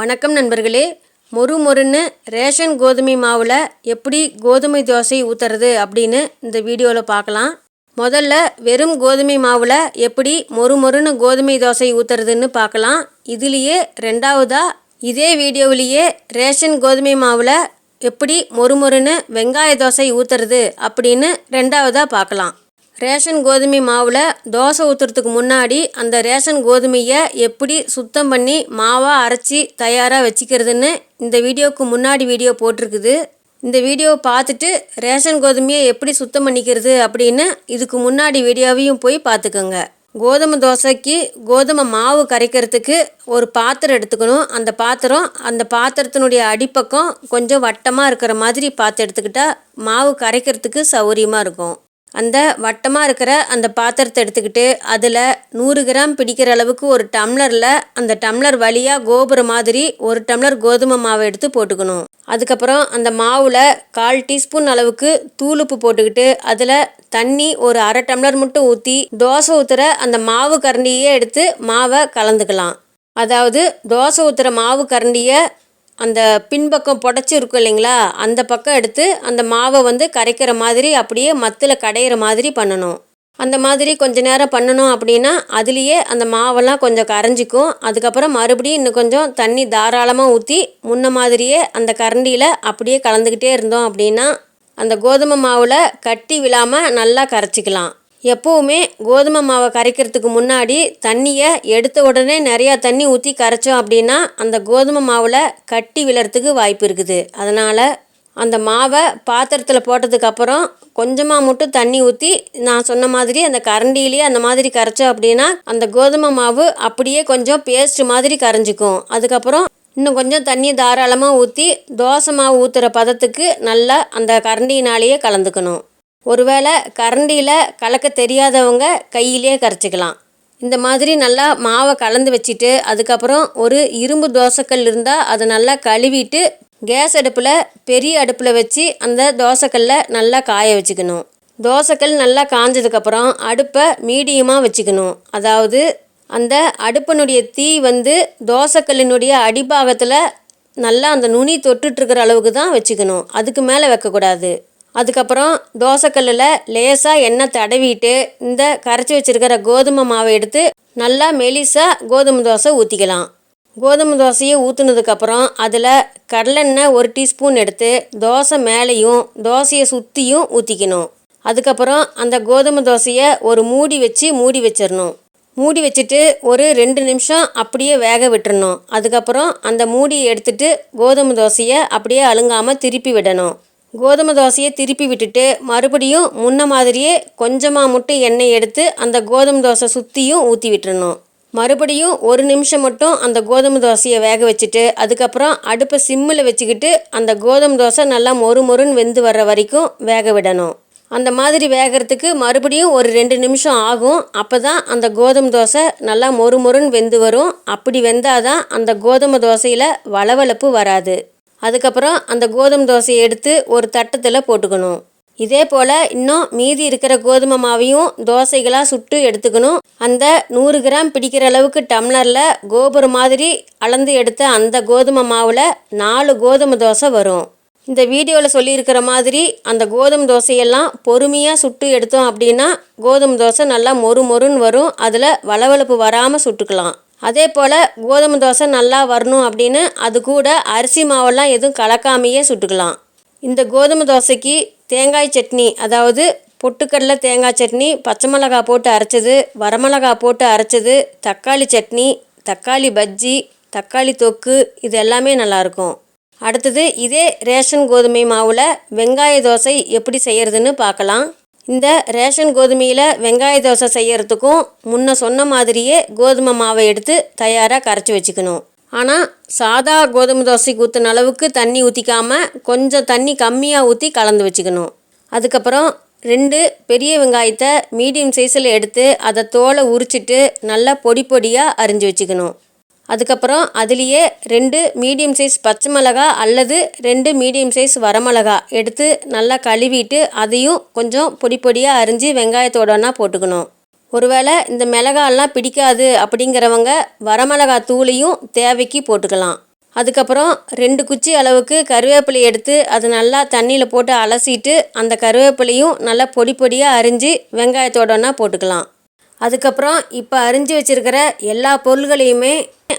வணக்கம் நண்பர்களே. மொறு மொறுன்னு ரேஷன் கோதுமை மாவில் எப்படி கோதுமை தோசை ஊற்றுறது அப்படின்னு இந்த வீடியோவில் பார்க்கலாம் முதல்ல வெறும் கோதுமை மாவில் எப்படி மொறு மொறுன்னு கோதுமை தோசை ஊற்றுறதுன்னு பார்க்கலாம் இதுலேயே ரெண்டாவதாக இதே வீடியோவிலேயே ரேஷன் கோதுமை மாவில் எப்படி மொறு மொறுன்னு வெங்காய தோசை ஊற்றுறது அப்படின்னு ரெண்டாவதாக பார்க்கலாம் ரேஷன் கோதுமை மாவில் தோசை ஊற்றுறதுக்கு முன்னாடி அந்த ரேஷன் கோதுமையை எப்படி சுத்தம் பண்ணி மாவாக அரைச்சி தயாராக வச்சுக்கிறதுன்னு இந்த வீடியோவுக்கு முன்னாடி வீடியோ போட்டிருக்குது. இந்த வீடியோவை பார்த்துட்டு ரேஷன் கோதுமையை எப்படி சுத்தம் பண்ணிக்கிறது அப்படின்னு இதுக்கு முன்னாடி வீடியோவையும் போய் பார்த்துக்கோங்க. கோதுமை தோசைக்கு கோதுமை மாவு கரைக்கிறதுக்கு ஒரு பாத்திரம் எடுத்துக்கணும். அந்த பாத்திரம் அந்த பாத்திரத்தினுடைய அடிப்பக்கம் கொஞ்சம் வட்டமாக இருக்கிற மாதிரி பார்த்து எடுத்துக்கிட்டால் மாவு கரைக்கிறதுக்கு சௌகரியமாக இருக்கும். அந்த வட்டமாக இருக்கிற அந்த பாத்திரத்தை எடுத்துக்கிட்டு அதில் நூறு கிராம் பிடிக்கிற அளவுக்கு ஒரு டம்ளரில் அந்த டம்ளர் வழியாக கோபுரம் மாதிரி ஒரு டம்ளர் கோதுமை மாவை எடுத்து போட்டுக்கணும். அதுக்கப்புறம் அந்த மாவில் கால் டீஸ்பூன் அளவுக்கு தூளுப்பு போட்டுக்கிட்டு அதில் தண்ணி ஒரு அரை டம்ளர் மட்டும் ஊற்றி தோசை ஊற்றுற அந்த மாவு கரண்டியே எடுத்து மாவை கலந்துக்கலாம். அதாவது தோசை ஊற்றுற மாவு கரண்டியை அந்த பின்பக்கம் புடச்சி இருக்கும் இல்லைங்களா? அந்த பக்கம் எடுத்து அந்த மாவை வந்து கரைக்கிற மாதிரி அப்படியே மத்தில் கடையிற மாதிரி பண்ணணும். அந்த மாதிரி கொஞ்ச நேரம் பண்ணணும் அப்படின்னா அதுலேயே அந்த மாவெல்லாம் கொஞ்சம் கரைஞ்சிக்கும். அதுக்கப்புறம் மறுபடியும் இன்னும் கொஞ்சம் தண்ணி தாராளமாக ஊற்றி முன்ன மாதிரியே அந்த கரண்டியில் அப்படியே கலந்துக்கிட்டே இருந்தோம் அப்படின்னா அந்த கோதுமை மாவில் கட்டி விழாமல் நல்லா கரைச்சிக்கலாம். எப்போவுமே கோதுமை மாவை கரைக்கிறதுக்கு முன்னாடி தண்ணியை எடுத்த உடனே நிறையா தண்ணி ஊற்றி கரைச்சோம் அப்படின்னா அந்த கோதுமை மாவில் கட்டி விழறதுக்கு வாய்ப்பு இருக்குது. அதனால் அந்த மாவை பாத்திரத்தில் போட்டதுக்கப்புறம் கொஞ்சமாக மட்டும் தண்ணி ஊற்றி நான் சொன்ன மாதிரி அந்த கரண்டிலேயே அந்த மாதிரி கரைச்சோம் அப்படின்னா அந்த கோதுமை மாவு அப்படியே கொஞ்சம் பேஸ்ட் மாதிரி கரைஞ்சிக்கும். அதுக்கப்புறம் இன்னும் கொஞ்சம் தண்ணி தாராளமாக ஊற்றி தோசை மாவு ஊற்றுற பதத்துக்கு நல்லா அந்த கரண்டினாலேயே கலந்துக்கணும். ஒருவேளை கரண்டியில் கலக்க தெரியாதவங்க கையிலே கரைச்சிக்கலாம். இந்த மாதிரி நல்லா மாவை கலந்து வச்சுட்டு அதுக்கப்புறம் ஒரு இரும்பு தோசைக்கல் இருந்தால் அதை நல்லா கழுவிட்டு கேஸ் அடுப்பில் பெரிய அடுப்பில் வச்சு அந்த தோசைக்கல்லை நல்லா காய வச்சுக்கணும். தோசைக்கல் நல்லா காஞ்சதுக்கப்புறம் அடுப்பை மீடியமாக வச்சுக்கணும். அதாவது அந்த அடுப்பினுடைய தீ வந்து தோசைக்கல்லினுடைய அடிபாகத்தில் நல்லா அந்த நுனி தொட்டுட்ருக்கிற அளவுக்கு தான் வச்சுக்கணும். அதுக்கு மேலே வைக்கக்கூடாது. அதுக்கப்புறம் தோசைக்கல்லில் லேசாக எண்ணெய் தடவிட்டு இந்த கரைச்சி வச்சுருக்கிற கோதுமை மாவை எடுத்து நல்லா மெலிசாக கோதுமை தோசை ஊற்றிக்கலாம் கோதுமை தோசையை ஊற்றுனதுக்கப்புறம் அதில் கடலெண்ணெய் ஒரு டீஸ்பூன் எடுத்து தோசை மேலேயும் தோசையை சுற்றியும் ஊற்றிக்கணும் அதுக்கப்புறம் அந்த கோதுமை தோசையை ஒரு மூடி வச்சு மூடி வச்சிடணும். மூடி வச்சுட்டு ஒரு ரெண்டு நிமிஷம் அப்படியே வேக விட்டுறணும். அதுக்கப்புறம் அந்த மூடியை எடுத்துட்டு கோதுமை தோசையை அப்படியே அழுங்காமல் திருப்பி விடணும். கோதுமை தோசையை திருப்பி விட்டுட்டு மறுபடியும் முன்ன மாதிரியே கொஞ்சமாக மட்டும் எண்ணெய் எடுத்து அந்த கோதுமை தோசை சுற்றியும் ஊற்றி விட்டுறணும். மறுபடியும் ஒரு நிமிஷம் மட்டும் அந்த கோதுமை தோசையை வேக வச்சுட்டு அதுக்கப்புறம் அடுப்பை சிம்மில் வச்சுக்கிட்டு அந்த கோதுமை தோசை நல்லா மொறு மொறுன்னு வெந்து வர்ற வரைக்கும் வேக விடணும். அந்த மாதிரி வேகிறதுக்கு மறுபடியும் ஒரு ரெண்டு நிமிஷம் ஆகும். அப்போ தான் அந்த கோதுமை தோசை நல்லா மொறு மொறுன்னு வெந்து வரும். அப்படி வெந்தால் தான் அந்த கோதுமை தோசையில் வளவளப்பு வராது. அதுக்கப்புறம் அந்த கோதுமை தோசையை எடுத்து ஒரு தட்டத்தில் போட்டுக்கணும். இதே போல் இன்னும் மீதி இருக்கிற கோதுமை மாவையும் தோசைகளாக சுட்டு எடுத்துக்கணும். அந்த நூறு கிராம் பிடிக்கிற அளவுக்கு டம்ளரில் கோபுரம் மாதிரி அளந்து எடுத்த அந்த கோதுமை மாவில் நாலு கோதுமை தோசை வரும். இந்த வீடியோவில் சொல்லியிருக்கிற மாதிரி அந்த கோதுமை தோசையெல்லாம் பொறுமையாக சுட்டு எடுத்தோம் அப்படின்னா கோதுமை தோசை நல்லா மொறு மொறுன்னு வரும். அதில் வளவளப்பு வராமல் சுட்டுக்கலாம். அதே போல் கோதுமை தோசை நல்லா வரணும் அப்படின்னு அது கூட அரிசி மாவெல்லாம் எதுவும் கலக்காமையே சுட்டுக்கலாம். இந்த கோதுமை தோசைக்கு தேங்காய் சட்னி அதாவது பொட்டுக்கடலை தேங்காய் சட்னி பச்சை மிளகா போட்டு அரைச்சது வரமிளகா போட்டு அரைச்சது தக்காளி சட்னி தக்காளி பஜ்ஜி தக்காளி தொக்கு இது எல்லாமே நல்லாயிருக்கும் அடுத்தது இதே ரேஷன் கோதுமை மாவில் வெங்காய தோசை எப்படி செய்கிறதுன்னு பார்க்கலாம். இந்த ரேஷன் கோதுமையில் வெங்காய தோசை செய்யறதுக்கும் முன்ன சொன்ன மாதிரியே கோதுமை மாவை எடுத்து தயாராக கரைச்சி வச்சுக்கணும். ஆனால் சாதா கோதுமை தோசைக்கு ஊற்றின அளவுக்கு தண்ணி ஊற்றிக்காமல் கொஞ்சம் தண்ணி கம்மியாக ஊற்றி கலந்து வச்சுக்கணும். அதுக்கப்புறம் ரெண்டு பெரிய வெங்காயத்தை மீடியம் சைஸில் எடுத்து அதை தோலை உரிச்சிட்டு நல்லா பொடி பொடியாக அரிஞ்சு வச்சுக்கணும். அதுக்கப்புறம் அதுலேயே ரெண்டு மீடியம் சைஸ் பச்சை மிளகா அல்லது ரெண்டு மீடியம் சைஸ் வரமிளகா எடுத்து நல்லா கழுவிட்டு அதையும் கொஞ்சம் பொடி பொடியாக அரிஞ்சு வெங்காயத்தோடனா போட்டுக்கணும். ஒருவேளை இந்த மிளகாலாம் பிடிக்காது அப்படிங்கிறவங்க வரமிளகா தூளையும் தேவைக்கு போட்டுக்கலாம். அதுக்கப்புறம் ரெண்டு குச்சி அளவுக்கு கருவேப்பிலை எடுத்து அது நல்லா தண்ணியில் போட்டு அலசிட்டு அந்த கருவேப்பிலையும் நல்லா பொடி பொடியாக அரிஞ்சு வெங்காயத்தோடனா போட்டுக்கலாம். அதுக்கப்புறம் இப்போ அரிஞ்சு வச்சுருக்கிற எல்லா பொருள்களையுமே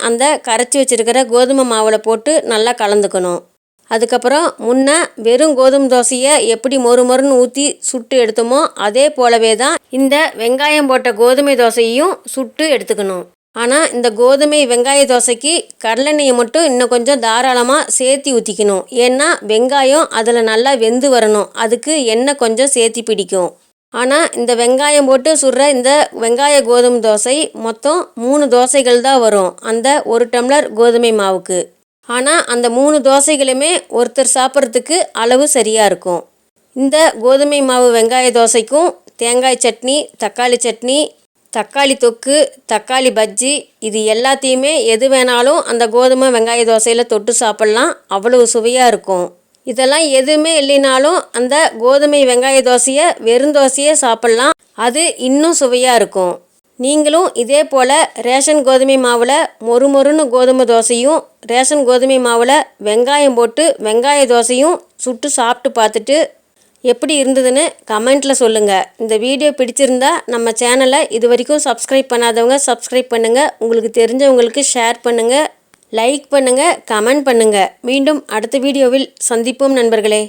அந்த கரைச்சி வச்சுருக்கிற கோதுமை மாவில் போட்டு நல்லா கலந்துக்கணும். அதுக்கப்புறம் முன்ன வெறும் கோதுமை தோசையை எப்படி மொறு மொறுன்னு ஊற்றி சுட்டு எடுத்தோமோ அதே போலவே தான் இந்த வெங்காயம் போட்ட கோதுமை தோசையையும் சுட்டு எடுத்துக்கணும். ஆனால் இந்த கோதுமை வெங்காய தோசைக்கு கடலெண்ணெயை மட்டும் இன்னும் கொஞ்சம் தாராளமாக சேர்த்தி ஊற்றிக்கணும் ஏன்னா வெங்காயம் அதில் நல்லா வெந்து வரணும். அதுக்கு எண்ணெய் கொஞ்சம் சேர்த்தி பிடிக்கும். ஆனால் இந்த வெங்காயம் போட்டு சுடுற இந்த வெங்காய கோதுமை தோசை மொத்தம் மூணு தோசைகள் தான் வரும். அந்த ஒரு டம்ளர் கோதுமை மாவுக்கு. ஆனால் அந்த மூணு தோசைகளுமே ஒருத்தர் சாப்பிட்றதுக்கு அளவு சரியாக இருக்கும். இந்த கோதுமை மாவு வெங்காய தோசைக்கும் தேங்காய் சட்னி தக்காளி சட்னி தக்காளி தொக்கு தக்காளி பஜ்ஜி இது எல்லாத்தையுமே எது வேணாலும் அந்த கோதுமை வெங்காய தோசையில் தொட்டு சாப்பிட்லாம். அவ்வளவு சுவையாக இருக்கும். இதெல்லாம் எதுவுமே இல்லைனாலும் அந்த கோதுமை வெங்காய தோசையை வெறும் தோசையே சாப்பிட்லாம். அது இன்னும் சுவையாக இருக்கும். நீங்களும் இதே போல் ரேஷன் கோதுமை மாவில் மொறு மொறுன்னு கோதுமை தோசையும் ரேஷன் கோதுமை மாவில் வெங்காயம் போட்டு வெங்காய தோசையும் சுட்டு சாப்பிட்டு பார்த்துட்டு எப்படி இருந்ததுன்னு கமெண்ட்டில் சொல்லுங்கள் இந்த வீடியோ பிடிச்சிருந்தா நம்ம சேனலை இது வரைக்கும் சப்ஸ்கிரைப் பண்ணாதவங்க சப்ஸ்கிரைப் பண்ணுங்கள் உங்களுக்கு தெரிஞ்சவங்களுக்கு ஷேர் பண்ணுங்கள் லைக் பண்ணுங்கள் கமெண்ட் பண்ணுங்கள் மீண்டும் அடுத்த வீடியோவில் சந்திப்போம் நண்பர்களே.